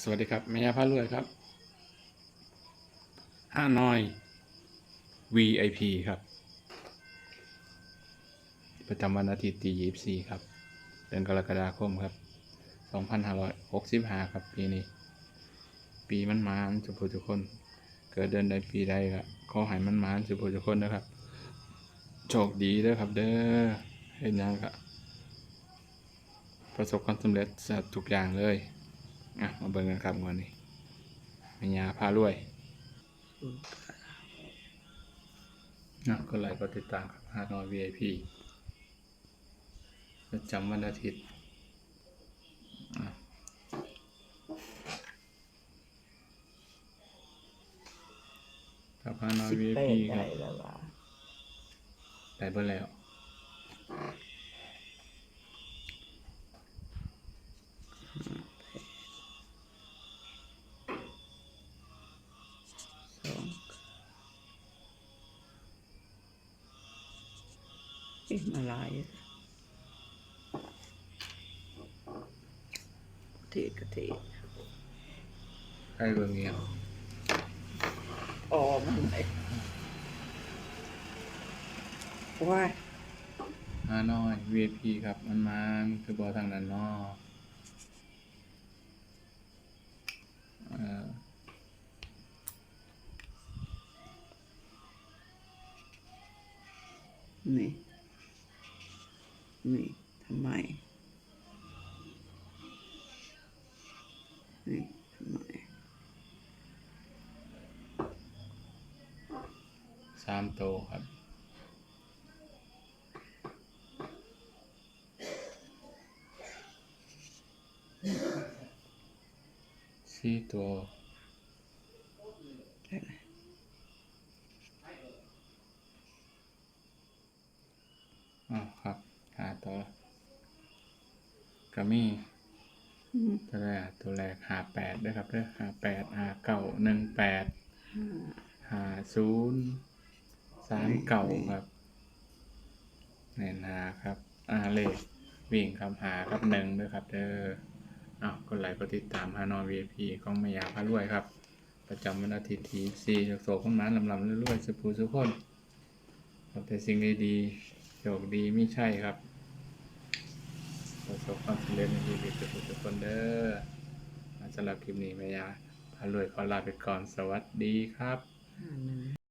สวัสดีครับแม่ยาพารวยครับห้าน้อย VIP ครับ ประจำวันอาทิตย์ที่24ครับ เดือนกรกฎาคมครับ2565ครับปีนี้ ปีมันมานสุภูทุกคน เกิดเดือนใดปีใดก็ขอให้มันมานสุภูทุกคนนะครับ โชคดีเด้อครับ เด้อเห็นยังก็ประสบความสำเร็จทุกอย่างเลย อะมาเบิ่งกันครับวันนี้แม่ยาพารวยนะก็ไลค์ก็ติดตามครับฮานอย VIP ประจำวันอาทิตย์อะครับฮานอยสิบแป VIP ดคได้รับแล้วว่าได้เบิ่แล้ว เอ๊ะมาหลายเทศกะเทศใครเบิ่งเงี้ยอ๋อมันไหนว้ายฮานอย VIP ครับ มันมาคือบอทางนั้นนาะเอ่อนี่ นี่ทำไมนี่ทำไมสามโตวครับสี่ตัวได้ไหมอ๋อครับหาตัว ก็มีอืมตัวแรกตัวแรกหาแปดด้วยครับเด้อหาแปดหาเก้าหนึ่งแปดห้าหาศูนย์สามเก้าครับแน่นหาครับอ่าเลขวิ่งครับหาครับหนึ่งด้วยครับเด้ออ้าวกดไลค์กดติดตามฮานอย VIP ของมายาพารวยครับ ประจำวันอาทิตย์ที่สี่โศกโศกคนนั้นลำลำรวยๆสุภูสุขคนขอแต่สิ่งดีๆโชคดีไม่ใช่ครับ ประสบความสำเร็จในชีวิตทุกคนเด้อสำหรับคลิปนี้มายาพารวยขอลาไปก่อนสวัสดีครับ